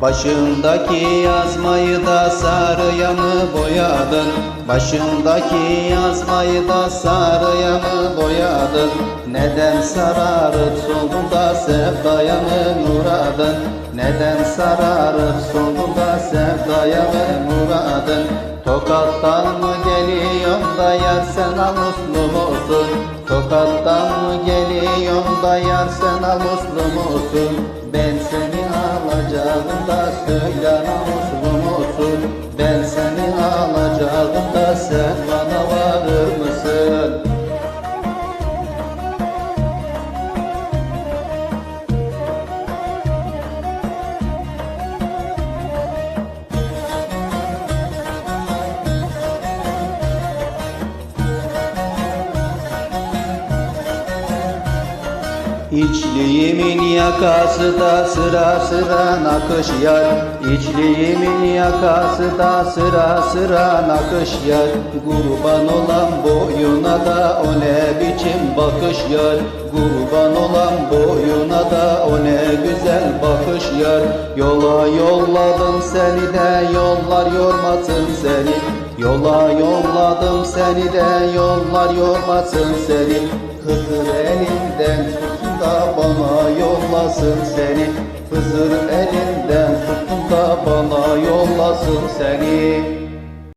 Başındaki yazmayı da sarıya mı boyadın? Başındaki yazmayı da sarıya mı boyadın? Neden sararıp solunda sevdaya mı muradın? Neden sararıp solunda sevdaya mı muradın? Tokattan mı geliyorsun da yar sen al muslu musun? Tokattan mı geliyorsun da yar sen al muslu musun? Ben seni alacağım da söyle namuslu musun? Ben seni alacağım da sen bana İçliğimin yakası da sıra sıra nakış yar. İçliğimin yakası da sıra sıra nakış yar. Kurban olan boyuna da o ne biçim bakış yar? Kurban olan boyuna da o ne güzel bakış yar? Yola yolladım seni de yollar yormasın seni. Yola yolladım seni de yollar yormasın seni. Da bana yollasın seni. Hızır elinden tutun da bana yollasın seni